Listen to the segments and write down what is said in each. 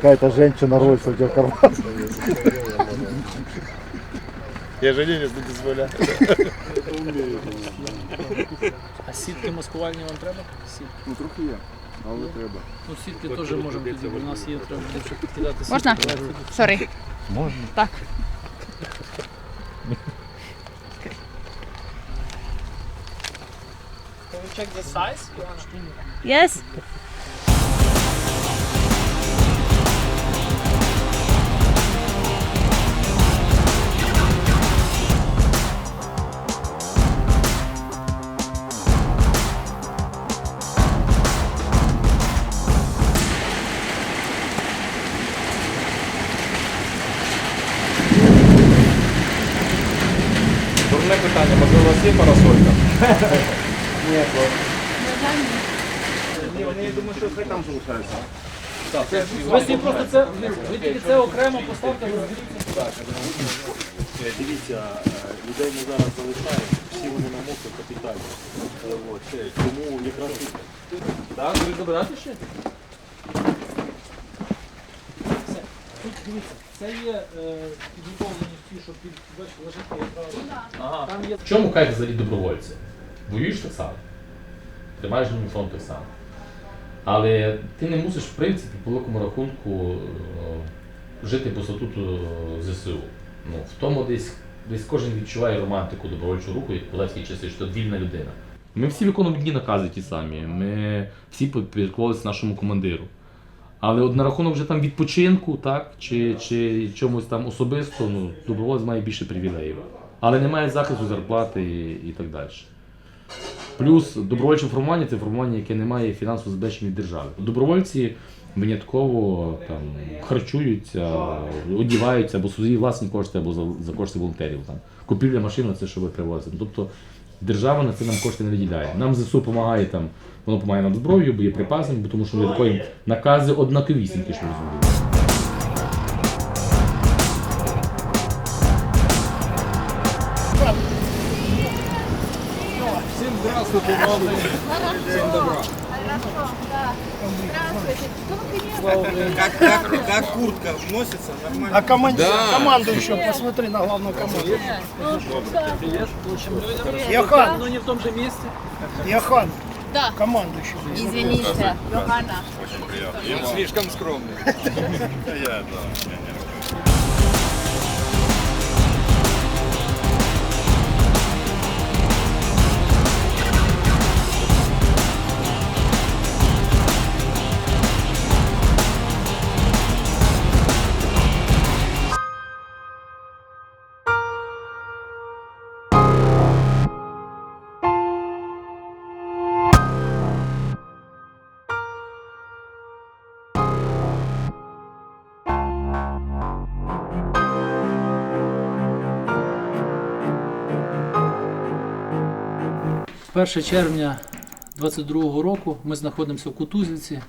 какая-то женщина роется у тебя в карман. Я жене не дозволяю. А сітки маскувальні вам треба? Сітки. Ну трохи є, але треба. Ну, сітки теж можемо тоді, бо у нас є, треба буде підкидати сітки. Можна? Сорі. Можно? Так. Can we check the size? Yes. Дурне питання, можливо, у вас є парасолька? Ні, я думаю, що хай там залишається. Ви собі просто це, ви тільки це окремо поставте, розділіться. Дивіться, е, людей ми зараз залишаємо, всі вони намокли капітально. Е, от, Тому якраз Так, ви забирати ще? Все. Тут дивіться, це є е, підготовлені ті, що під бачите, лежить. Ага. Там є В чому кайф взагалі добровольця? Воюєш так само. Тримаєш уніформ так само. Але ти не мусиш, в принципі, по великому рахунку е, жити по статуту ЗСУ. Ну, в тому десь, десь кожен відчуває романтику добровольчого руху, як в козацькій часи, що вільна людина. Ми всі виконуємо дні накази ті самі. Ми всі підпорядковувалися нашому командиру. Але от на рахунок вже там відпочинку, так, чи, чи чомусь там особисто, ну, доброволець має більше привілеїв. Але немає захисту зарплати і, і так далі. Плюс добровольче формування це формування, яке не має фінансово забезпечення держави. Добровольці винятково там харчуються, одіваються або свої власні кошти, або за, за кошти волонтерів. Там. Купівля машини це що ви привозите. Тобто держава на це нам кошти не виділяє. Нам ЗСУ допомагає там, воно допомагає нам зброєю, боєприпасами, бо тому що ми виконуємо накази однаковісінькі, що ви розумієте. Как, как, как куртка носится, нормально. А команду, команду еще посмотри на главную команду. Яхан, Но не в том же месте. Яхан, Да. команду Очень Извините. Я Слишком скромный. Перше червня 22-го року ми знаходимося в Кутузівці.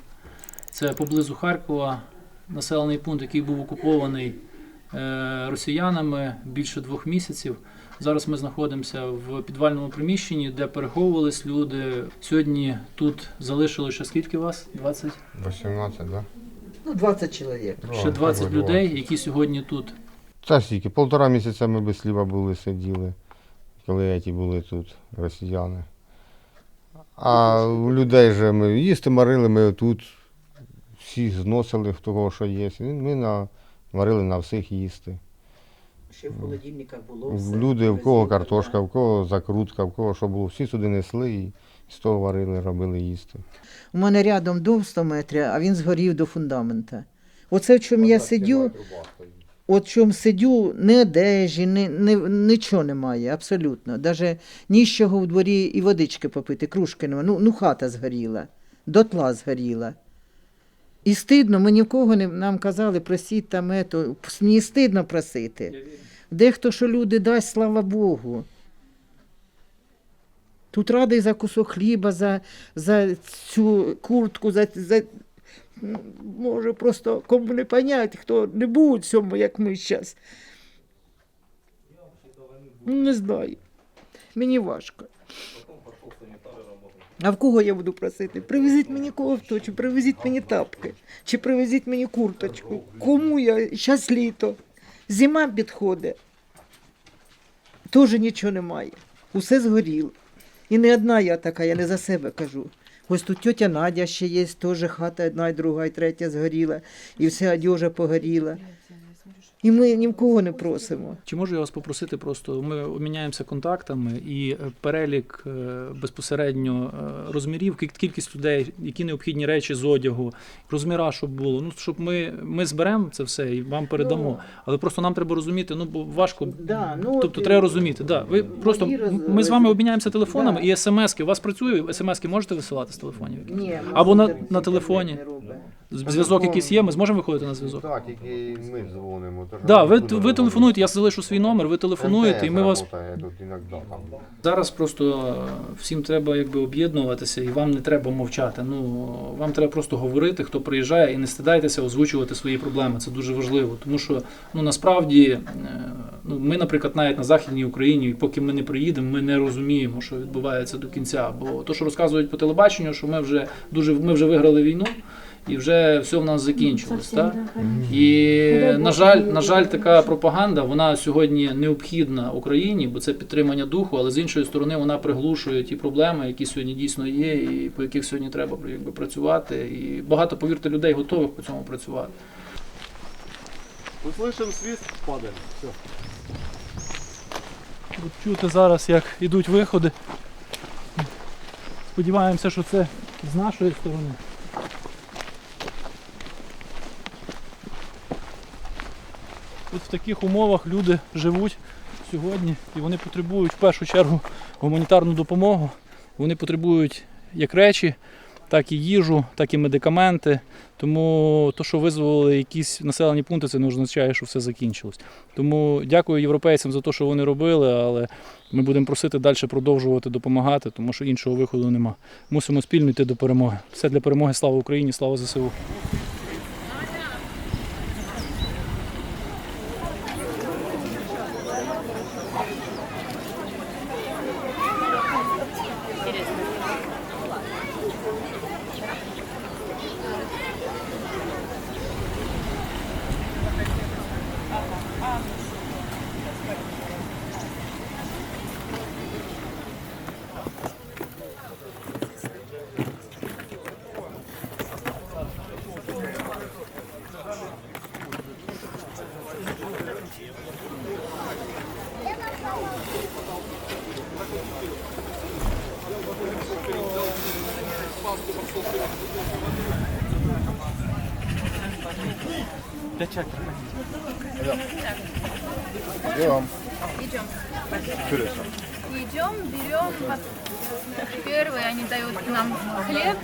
Це поблизу Харкова, населений пункт, який був окупований е, росіянами більше двох місяців. Зараз ми знаходимося в підвальному приміщенні, де переховувались люди. Сьогодні тут залишилося ще скільки вас? 20? 18, да? Ну, 20 человек. Ще 20 людей, які сьогодні тут. Це стільки, полтора місяця ми без хліба були, сиділи, коли ті були тут, росіяни. А у людей же ми їсти марили, ми тут всіх зносили, в того, що є. Ми на, варили на всіх їсти. Ще в холодильниках було В Люди, в кого картошка, в кого закрутка, в кого що було, всі сюди несли і з того варили, робили їсти. У мене рядом дом 100 метрів, а він згорів до фундамента. Оце в чому я сидю, от чому сидю, ні одежі, ні, ні, нічого немає, абсолютно. Навіть ні з чого в дворі і водички попити, кружки немає. Ну, ну хата згоріла, дотла згоріла. І стидно, ми ні в кого не нам казали, просіть там ето. Мені стидно просити. Дехто, що люди дасть, слава Богу. Тут радий за кусок хліба, за, за цю куртку, за, за... ну, може просто кому не понять, хто не був у цьому, як ми зараз. Не знаю. Мені важко. А в кого я буду просити? Привезіть мені кофту, чи привезіть мені тапки, чи привезіть мені курточку. Кому я? Зараз літо. Зима підходить. Теж нічого немає. Усе згоріло. І не одна я така, я не за себе кажу. Ось тут тетя Надя ще є, теж хата одна, і друга, і третя згоріла, і вся одежа погоріла. І ми ні в кого не просимо. Чи можу я вас попросити просто? Ми обміняємося контактами і е, перелік е, безпосередньо е, розмірів, кіль- кількість людей, які необхідні речі з одягу, розміра, щоб було. Ну щоб ми, ми зберемо це все і вам передамо. Але просто нам треба розуміти, ну бо важко. Да, ну, тобто от, треба розуміти. Да, ви просто роз- ми з вами обміняємося телефонами Да. і смски. У вас працює смски можете висилати з телефонів? Ні, Або на, на телефоні. Зв'язок якийсь є, ми зможемо виходити на зв'язок. Так, тільки ми дзвонимо. ж Да, ви, ви телефонуєте, я залишу свій номер, ви телефонуєте, і ми вас. Зараз просто всім треба якби об'єднуватися, і вам не треба мовчати. Ну вам треба просто говорити, хто приїжджає, і не стидайтеся озвучувати свої проблеми. Це дуже важливо, тому що ну насправді е, ну ми, наприклад, навіть на західній Україні, і поки ми не приїдемо, ми не розуміємо, що відбувається до кінця. Бо то, що розказують по телебаченню, що ми вже дуже ми вже виграли війну. І вже все в нас закінчилось, так? І на жаль, на жаль, така пропаганда вона сьогодні необхідна Україні, бо це підтримання духу, але з іншої сторони вона приглушує ті проблеми, які сьогодні дійсно є, і по яких сьогодні треба якби працювати. І багато, повірте, людей готових по цьому працювати. Услышим свист, падаем. Все. От чути зараз, як йдуть виходи. Сподіваємося, що це з нашої сторони. От в таких умовах люди живуть сьогодні і вони потребують в першу чергу гуманітарну допомогу. Вони потребують як речі, так і їжу, так і медикаменти. Тому то, що визволили якісь населені пункти, це не означає, що все закінчилось. Тому дякую європейцям за те, що вони робили, але ми будемо просити далі продовжувати допомагати, тому що іншого виходу нема. Мусимо спільно йти до перемоги. Все для перемоги. Слава Україні, слава ЗСУ. Идем. Идем. Идем, берем. вот, Первые они дают нам хлеб.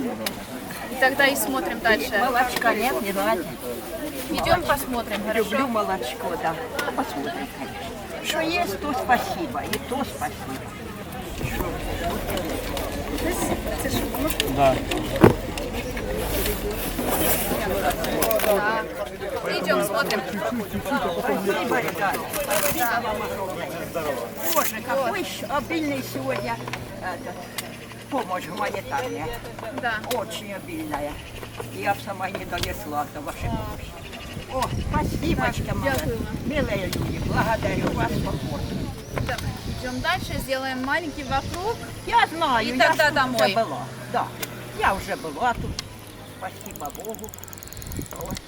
И тогда и смотрим дальше. Молочка нет, не надо. Идем посмотрим, Люблю хорошо? молочко, да. Посмотрим. Что есть, то спасибо. И то спасибо. Да. Идем, смотрим. Огромное. Боже, какой обильный сегодня этот, помощь гуманитарная. Да. Очень обильная. Я бы сама не донесла до вашей помощи. О, спасибочка, вам. Милые люди, благодарю вас. Бог. Так, Идем дальше, сделаем маленький вокруг. Я знаю, И я тогда домой. вже була. Да. Я вже була тут. Спасибо Богу. Ось.